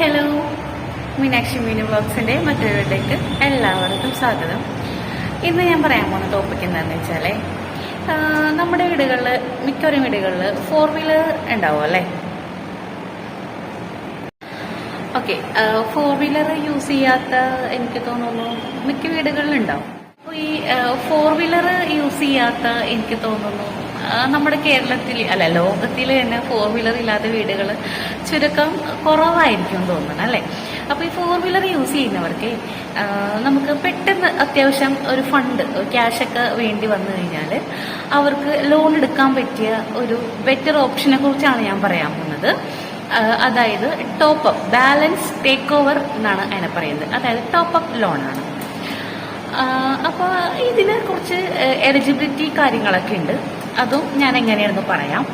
Hello Meenakshi Meenu ബ്ലോഗ്സിന്റെ മറ്റൊരു വീട്ടിലേക്ക് എല്ലാവർക്കും സ്വാഗതം. ഇന്ന് ഞാൻ പറയാൻ പോകുന്ന ടോപ്പിക് എന്താണെന്ന് വെച്ചാൽ നമ്മുടെ വീടുകളിൽ മിക്കവരും വീടുകളിൽ ഫോർ വീലർ ഉണ്ടാവും അല്ലേ? ഓക്കെ ഫോർ വീലർ യൂസ് ചെയ്യാത്ത എനിക്ക് തോന്നുന്നു മിക്ക വീടുകളിലും ഉണ്ടാവും. അപ്പോൾ ഈ ഫോർ വീലർ യൂസ് ചെയ്യാത്ത എനിക്ക് തോന്നുന്നു നമ്മുടെ കേരളത്തിൽ അല്ല ലോകത്തിൽ തന്നെ ഫോർ വീലർ ഇല്ലാത്ത വീടുകൾ ചുരുക്കം കുറവായിരിക്കും തോന്നുന്നു അല്ലേ? അപ്പോൾ ഈ ഫോർ വീലർ യൂസ് ചെയ്യുന്നവർക്ക് നമുക്ക് പെട്ടെന്ന് അത്യാവശ്യം ഒരു ഫണ്ട് ക്യാഷൊക്കെ വേണ്ടി വന്നു കഴിഞ്ഞാൽ അവർക്ക് ലോൺ എടുക്കാൻ പറ്റിയ ഒരു ബെറ്റർ ഓപ്ഷനെ കുറിച്ചാണ് ഞാൻ പറയാൻ പോകുന്നത്. അതായത് top up balance take over എന്നാണ് അതിനെ പറയുന്നത്. അതായത് ടോപ്പ് അപ്പ് ലോണാണ് അപ്പോൾ ഇതിന് കുറച്ച് എലിജിബിലിറ്റി കാര്യങ്ങളൊക്കെ ഉണ്ട്. അതും ഞാൻ എങ്ങനെയാണെന്ന് പറയാം.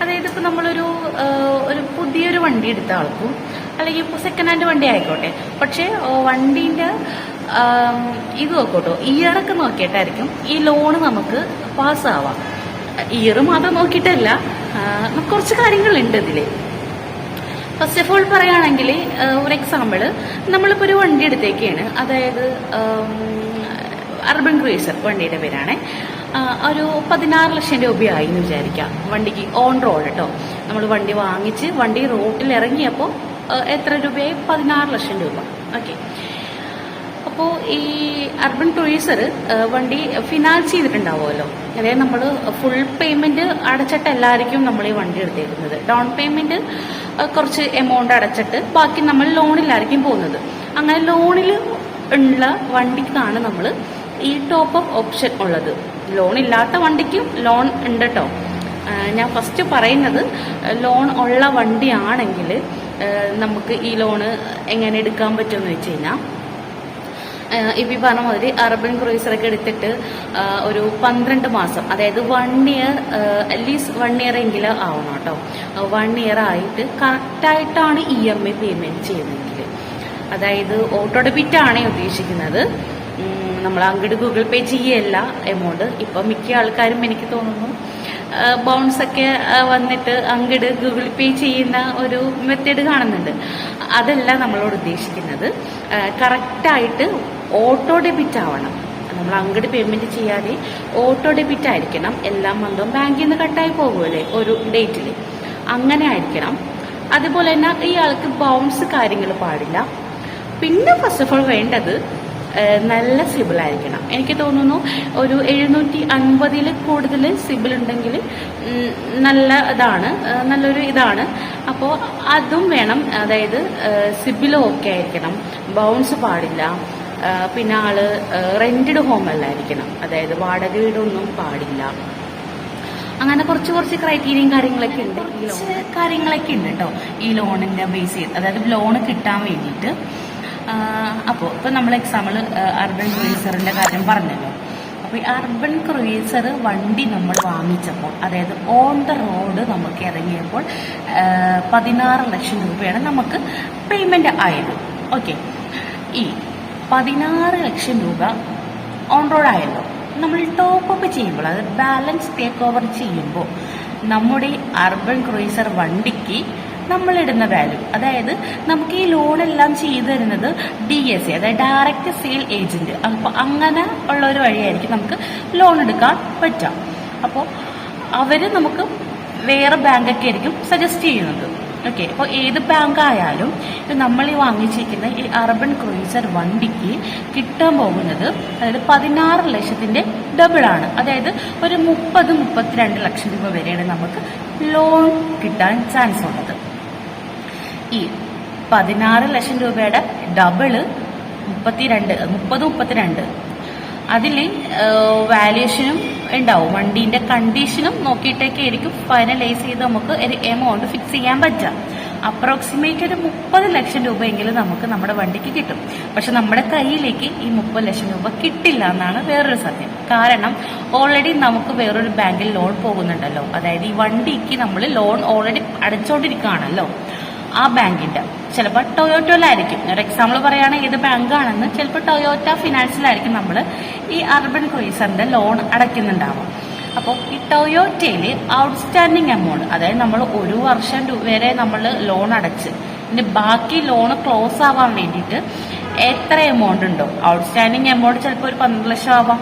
അതായത് ഇപ്പോൾ നമ്മളൊരു ഒരു പുതിയൊരു വണ്ടി എടുത്ത ആൾക്കും അല്ലെങ്കിൽ ഇപ്പോൾ സെക്കൻഡ് ഹാൻഡ് വണ്ടി ആയിക്കോട്ടെ. പക്ഷേ വണ്ടീന്റെ ഇത് നോക്കോട്ടോ ഇയറൊക്കെ നോക്കിയിട്ടായിരിക്കും ഈ ലോണ് നമുക്ക് പാസ്സാവാം ഇയർ മാത്രം നോക്കിയിട്ടല്ല കുറച്ച് കാര്യങ്ങളുണ്ട് ഇതിൽ ഫസ്റ്റ് ഓഫ് ഓൾ പറയുകയാണെങ്കിൽ ഒരു എക്സാമ്പിൾ നമ്മളിപ്പോൾ ഒരു വണ്ടി എടുത്തേക്കാണ്. അതായത് അർബൻ ക്രൂസർ വണ്ടിയുടെ പേരാണ്. ഒരു പതിനാറ് ലക്ഷം രൂപയായി എന്ന് വിചാരിക്കാം. വണ്ടിക്ക് ഓൺ റോഡ് കേട്ടോ നമ്മൾ വണ്ടി വാങ്ങിച്ച് വണ്ടി റോട്ടിൽ ഇറങ്ങിയപ്പോൾ എത്ര രൂപയായി? പതിനാറ് ലക്ഷം രൂപ. ഓക്കെ അപ്പോൾ ഈ അർബൻ ക്രൂയിസർ വണ്ടി ഫിനാൻസ് ചെയ്തിട്ടുണ്ടാവുമല്ലോ. അതായത് നമ്മൾ ഫുൾ പേയ്മെന്റ് അടച്ചിട്ടല്ലായിരിക്കും നമ്മൾ ഈ വണ്ടി എടുത്തേക്കുന്നത്. ഡൗൺ പേയ്മെന്റ് കുറച്ച് എമൗണ്ട് അടച്ചിട്ട് ബാക്കി നമ്മൾ ലോണിലായിരിക്കും പോകുന്നത്. അങ്ങനെ ലോണിൽ ഉള്ള വണ്ടിക്കാണ് നമ്മൾ ഈ ടോപ്പ് അപ്പ് ഓപ്ഷൻ ഉള്ളത്. ലോൺ ഇല്ലാത്ത വണ്ടിക്കും ലോൺ ഉണ്ട് കേട്ടോ ഞാൻ ഫസ്റ്റ് പറയുന്നത് ലോൺ ഉള്ള വണ്ടിയാണെങ്കിൽ നമുക്ക് ഈ ലോണ് എങ്ങനെ എടുക്കാൻ പറ്റുമെന്ന് വെച്ച് കഴിഞ്ഞാൽ ഇപ്പം ഈ പറഞ്ഞ മാതിരി അർബൻ ക്രൂയിസറൊക്കെ എടുത്തിട്ട് ഒരു പന്ത്രണ്ട് മാസം അതായത് one year at least one year എങ്കിലും ആവണം കേട്ടോ. വൺ ഇയർ ആയിട്ട് കറക്റ്റായിട്ടാണ് ഇ എം ഐ പേയ്മെന്റ് ചെയ്യുന്നതെങ്കിൽ. അതായത് ഓട്ടോ ഡെബിറ്റാണ് ഉദ്ദേശിക്കുന്നത്. നമ്മൾ അങ്ങോട്ട് ഗൂഗിൾ പേ ചെയ്യല്ല എമൗണ്ട് ഇപ്പം മിക്ക ആൾക്കാരും എനിക്ക് തോന്നുന്നു ബൗൺസ് ഒക്കെ വന്നിട്ട് അങ്ങട് ഗൂഗിൾ പേ ചെയ്യുന്ന ഒരു മെത്തേഡ് കാണുന്നുണ്ട്. അതല്ല നമ്മളോട് ഉദ്ദേശിക്കുന്നത്. കറക്റ്റായിട്ട് ഓട്ടോ ഡെബിറ്റ് ആവണം. നമ്മൾ അങ്ങട് പേയ്മെന്റ് ചെയ്യാതെ ഓട്ടോ ഡെബിറ്റ് ആയിരിക്കണം. എല്ലാ മന്തും ബാങ്കിൽ നിന്ന് കട്ടായി പോകുമല്ലേ ഒരു ഡേറ്റിൽ അങ്ങനെ ആയിരിക്കണം. അതുപോലെ തന്നെ ഈ ആൾക്ക് ബൗൺസ് കാര്യങ്ങൾ പാടില്ല. പിന്നെ ഫസ്റ്റ് ഓഫ് ഓൾ വേണ്ടത് നല്ല സിബിൾ ആയിരിക്കണം എനിക്ക് തോന്നുന്നു ഒരു എഴുന്നൂറ്റി അൻപതിൽ കൂടുതൽ സിബിൾ ഉണ്ടെങ്കിൽ നല്ല ഇതാണ് നല്ലൊരു ഇതാണ്. അപ്പോൾ അതും വേണം. അതായത് സിബിൽ ഓക്കെ ആയിരിക്കണം. ബൗൺസ് പാടില്ല. പിന്നെ ആൾ റെന്റഡ് ഹോം അല്ലായിരിക്കണം. അതായത് വാടക വീടൊന്നും പാടില്ല. അങ്ങനെ കുറച്ച് കുറച്ച് ക്രൈറ്റീരിയയും കാര്യങ്ങളൊക്കെ ഉണ്ട്. കാര്യങ്ങളൊക്കെ ഉണ്ട് കേട്ടോ. ഈ ലോണിന്റെ ബേസ് ചെയ്ത്. അതായത് ലോണ് കിട്ടാൻ വേണ്ടിയിട്ട്. അപ്പോൾ ഇപ്പം നമ്മൾ എക്സാമ്പിൾ അർബൻ ക്രൂയിസറിന്റെ കാര്യം പറഞ്ഞല്ലോ. അപ്പോൾ ഈ അർബൻ ക്രൂയിസർ വണ്ടി നമ്മൾ വാങ്ങിച്ചപ്പോൾ അതായത് ഓൺ ദ റോഡ് നമുക്ക് ഇറങ്ങിയപ്പോൾ പതിനാറ് ലക്ഷം രൂപയാണ് നമുക്ക് പേയ്മെന്റ് ആയത്. ഓക്കെ ഈ പതിനാറ് ലക്ഷം രൂപ ഓൺ റോഡ് ആയല്ലോ. നമ്മൾ ടോപ്പ് അപ്പ് ചെയ്യുമ്പോൾ അത് ബാലൻസ് ടേക്ക് ഓവർ ചെയ്യുമ്പോൾ നമ്മുടെ അർബൻ ക്രൂയിസർ വണ്ടിക്ക് നമ്മളിടുന്ന വാല്യൂ അതായത് നമുക്ക് ഈ ലോൺ എല്ലാം ചെയ്തു തരുന്നത് ഡി എസ് സി അതായത് ഡയറക്റ്റ് സെയിൽ ഏജന്റ് അപ്പോൾ അങ്ങനെ ഉള്ള ഒരു വഴിയായിരിക്കും നമുക്ക് ലോൺ എടുക്കാൻ പറ്റാം അപ്പോൾ അവർ നമുക്ക് വേറെ ബാങ്കൊക്കെ ആയിരിക്കും സജസ്റ്റ് ചെയ്യുന്നത്. ഓക്കെ അപ്പോൾ ഏത് ബാങ്ക് ആയാലും നമ്മൾ ഈ വാങ്ങിച്ചിരിക്കുന്ന ഈ അർബൻ ക്രൂയിസർ വണ്ടിക്ക് കിട്ടാൻ പോകുന്നത് അതായത് പതിനാറ് ലക്ഷത്തിന്റെ ഡബിൾ ആണ്. അതായത് ഒരു മുപ്പത് മുപ്പത്തിരണ്ട് ലക്ഷം രൂപ വരെയാണ് നമുക്ക് ലോൺ കിട്ടാൻ ചാൻസ് ഉള്ളത്. ഈ പതിനാറ് ലക്ഷം രൂപയുടെ ഡബിൾ മുപ്പത്തിരണ്ട് മുപ്പത് മുപ്പത്തിരണ്ട്. അതിൽ വാല്യുവേഷനും ഉണ്ടാവും. വണ്ടീന്റെ കണ്ടീഷനും നോക്കിയിട്ടൊക്കെ ആയിരിക്കും ഫൈനലൈസ് ചെയ്ത് നമുക്ക് ഒരു എമൗണ്ട് ഫിക്സ് ചെയ്യാൻ പറ്റുക. അപ്രോക്സിമേറ്റ് ഒരു മുപ്പത് ലക്ഷം രൂപയെങ്കിലും നമുക്ക് നമ്മുടെ വണ്ടിക്ക് കിട്ടും. പക്ഷെ നമ്മുടെ കയ്യിലേക്ക് ഈ മുപ്പത് ലക്ഷം രൂപ കിട്ടില്ല എന്നാണ് വേറൊരു സത്യം. കാരണം ഓൾറെഡി നമുക്ക് വേറൊരു ബാങ്കിൽ ലോൺ പോകുന്നുണ്ടല്ലോ. അതായത് ഈ വണ്ടിക്ക് നമ്മൾ ലോൺ ഓൾറെഡി അടച്ചുകൊണ്ടിരിക്കുകയാണല്ലോ ആ ബാങ്കിന്റെ. ചിലപ്പോൾ ടൊയോറ്റോയിലായിരിക്കും ഒരു എക്സാമ്പിൾ പറയുകയാണെങ്കിൽ ഏത് ബാങ്കാണെന്ന് ചിലപ്പോൾ ടൊയോറ്റ ഫിനാൻസിലായിരിക്കും നമ്മൾ ഈ അർബൻ ക്രൂയിസറിന്റെ ലോൺ അടയ്ക്കുന്നുണ്ടാവും അപ്പോൾ ഈ ടൊയോറ്റയിൽ ഔട്ട്സ്റ്റാൻഡിങ് എമൗണ്ട് അതായത് നമ്മൾ ഒരു വർഷം വരെ നമ്മൾ ലോൺ അടച്ച് ഇനി ബാക്കി ലോൺ ക്ലോസ് ആവാൻ വേണ്ടിയിട്ട് എത്ര എമൗണ്ട് ഉണ്ടോ? ഔട്ട്സ്റ്റാൻഡിങ് എമൗണ്ട് ചിലപ്പോൾ ഒരു പന്ത്രണ്ട് ലക്ഷം ആവാം.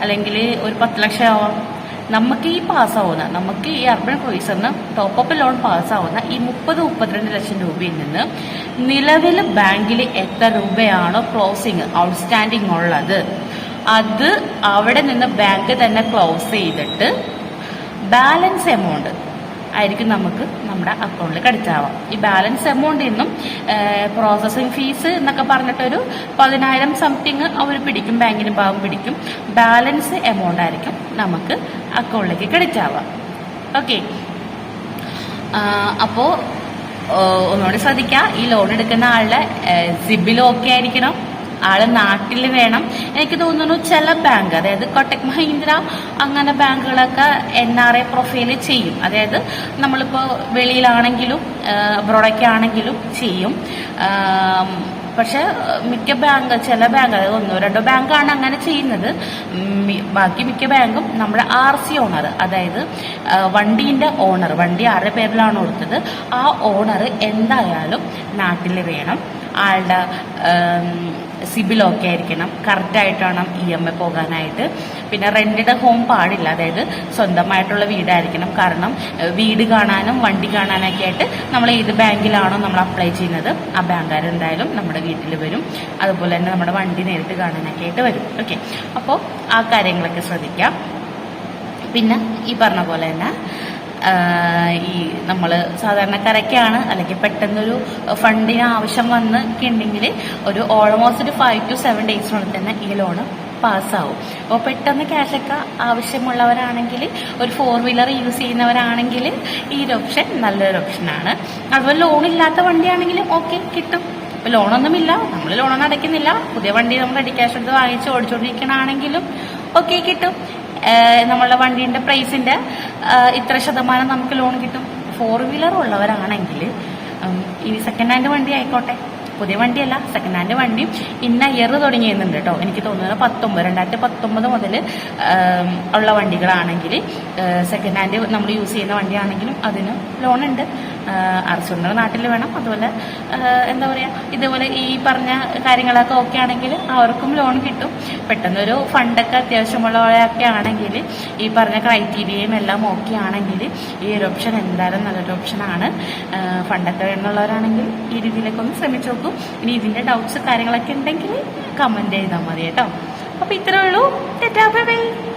അല്ലെങ്കിൽ ഒരു പത്ത് ലക്ഷം ആവാം. നമുക്ക് ഈ പാസ്സാവുന്ന നമുക്ക് ഈ അർബൻ ക്രൂയിസറിന് ടോപ്പ് ലോൺ പാസ്സാവുന്ന ഈ മുപ്പത് മുപ്പത്തിരണ്ട് ലക്ഷം രൂപയിൽ നിന്ന് നിലവിൽ ബാങ്കിൽ എത്ര രൂപയാണോ ക്ലോസിങ് ഔട്ട്സ്റ്റാൻഡിങ് ഉള്ളത്. അത് അവിടെ നിന്ന് ബാങ്ക് തന്നെ ക്ലോസ് ചെയ്തിട്ട് ബാലൻസ് എമൗണ്ട് ആയിരിക്കും നമുക്ക് നമ്മുടെ അക്കൗണ്ടിൽ കടിച്ചാവാം ഈ ബാലൻസ് എമൗണ്ടിൽ നിന്നും പ്രോസസ്സിംഗ് ഫീസ് എന്നൊക്കെ പറഞ്ഞിട്ടൊരു പതിനായിരം സംതിങ് അവർ പിടിക്കും ബാങ്കിന് ഭാഗം പിടിക്കും. ബാലൻസ് എമൗണ്ട് ആയിരിക്കും നമുക്ക് അക്കൗണ്ടിലേക്ക് കടിച്ചാവാം ഓക്കെ അപ്പോൾ ഒന്നുകൂടി ശ്രദ്ധിക്കുക ഈ ലോൺ എടുക്കുന്ന ആളുടെ സിബിൽ ഒക്കെ ആയിരിക്കണം. ആൾ നാട്ടിൽ വേണം. എനിക്ക് തോന്നുന്നു ചില ബാങ്ക് അതായത് കൊട്ടക് മഹീന്ദ്ര അങ്ങനെ ബാങ്കുകളൊക്കെ എൻ ആർ ഐ പ്രൊഫൈൽ ചെയ്യും. അതായത് നമ്മളിപ്പോൾ വെളിയിലാണെങ്കിലും അബ്രോഡൊക്കെ ആണെങ്കിലും ചെയ്യും. പക്ഷെ മിക്ക ബാങ്ക് ചില ബാങ്ക് അതായത് ഒന്നോ രണ്ടോ ബാങ്കാണ് അങ്ങനെ ചെയ്യുന്നത്. ബാക്കി മിക്ക ബാങ്കും നമ്മുടെ ആർ സി ഓണർ അതായത് വണ്ടീന്റെ ഓണർ വണ്ടി ആരുടെ പേരിലാണ് കൊടുത്തത് ആ ഓണർ എന്തായാലും നാട്ടിൽ വേണം. ആളുടെ സിബിലൊക്കെ ആയിരിക്കണം. കറക്റ്റായിട്ട് വേണം ഇ എം എ പോകാനായിട്ട്. പിന്നെ റെന്റഡ് ഹോം പാടില്ല. അതായത് സ്വന്തമായിട്ടുള്ള വീടായിരിക്കണം. കാരണം വീട് കാണാനും വണ്ടി കാണാനൊക്കെ ആയിട്ട് നമ്മൾ ഏത് ബാങ്കിലാണോ നമ്മൾ അപ്ലൈ ചെയ്യുന്നത് ആ ബാങ്കുകാർ എന്തായാലും നമ്മുടെ വീട്ടിൽ വരും. അതുപോലെ തന്നെ നമ്മുടെ വണ്ടി നേരിട്ട് കാണാനൊക്കെ ആയിട്ട് വരും. ഓക്കെ അപ്പോൾ ആ കാര്യങ്ങളൊക്കെ ശ്രദ്ധിക്കാം. പിന്നെ ഈ പറഞ്ഞ പോലെ തന്നെ ഈ നമ്മൾ സാധാരണക്കാരൊക്കെയാണ്. അല്ലെങ്കിൽ പെട്ടെന്നൊരു ഫണ്ടിന് ആവശ്യം വന്നിട്ടുണ്ടെങ്കിൽ ഒരു ഓൾമോസ്റ്റ് ഒരു ഫൈവ് ടു സെവൻ ഡേയ്സിനുള്ളിൽ തന്നെ ഈ ലോണ് പാസ്സാവും അപ്പോൾ പെട്ടെന്ന് ക്യാഷൊക്കെ ആവശ്യമുള്ളവരാണെങ്കിൽ ഒരു ഫോർ വീലർ യൂസ് ചെയ്യുന്നവരാണെങ്കിൽ ഈ ഒരു ഓപ്ഷൻ നല്ലൊരു ഓപ്ഷനാണ് അതുപോലെ ലോൺ ഇല്ലാത്ത വണ്ടിയാണെങ്കിലും ഓക്കെ കിട്ടും. ഇപ്പൊ ലോണൊന്നുമില്ല നമ്മൾ ലോണൊന്നും അടയ്ക്കുന്നില്ല. പുതിയ വണ്ടി നമ്മൾ റെഡി ക്യാഷ് എടുത്ത് വാങ്ങിച്ച് ഓടിച്ചുകൊണ്ടിരിക്കണാണെങ്കിലും ഓക്കെ കിട്ടും. നമ്മളുടെ വണ്ടീന്റെ പ്രൈസിന്റെ ഇത്ര ശതമാനം നമുക്ക് ലോൺ കിട്ടും. ഫോർ വീലർ ഉള്ളവരാണെങ്കിൽ ഈ സെക്കൻഡ് ഹാൻഡ് വണ്ടി ആയിക്കോട്ടെ. പുതിയ വണ്ടിയല്ല സെക്കൻഡ് ഹാൻഡ് വണ്ടി ഇന്ന ഇയർ തുടങ്ങി എന്നുണ്ട് കേട്ടോ. എനിക്ക് തോന്നുന്നത് പത്തൊമ്പത് രണ്ടായിരത്തി പത്തൊമ്പത് മുതൽ ഉള്ള വണ്ടികളാണെങ്കിൽ സെക്കൻഡ് ഹാൻഡ് നമ്മൾ യൂസ് ചെയ്യുന്ന വണ്ടിയാണെങ്കിലും അതിന് ലോൺ ഉണ്ട്. അറച്ചുണ്ടോ നാട്ടിൽ വേണം. അതുപോലെ എന്താ പറയുക ഇതുപോലെ ഈ പറഞ്ഞ കാര്യങ്ങളൊക്കെ ഓക്കെ ആണെങ്കിൽ അവർക്കും ലോൺ കിട്ടും. പെട്ടെന്നൊരു ഫണ്ടൊക്കെ അത്യാവശ്യമുള്ളവരൊക്കെ ആണെങ്കിൽ ഈ പറഞ്ഞ ക്രൈറ്റീരിയയും എല്ലാം ഓക്കെ ആണെങ്കിൽ ഈ ഒരു ഓപ്ഷൻ എന്തായാലും നല്ലൊരു ഓപ്ഷനാണ് ഫണ്ടൊക്കെ വേണമെന്നുള്ളവരാണെങ്കിൽ ഈ രീതിയിലൊക്കെ ഒന്ന് ശ്രമിച്ചു നോക്കും ഇനി ഇതിന്റെ ഡൗട്ട്സ് കാര്യങ്ങളൊക്കെ ഉണ്ടെങ്കിൽ കമന്റ് ചെയ്താൽ മതി കേട്ടോ. അപ്പോൾ ഇത്രേ ഉള്ളൂ. ബൈ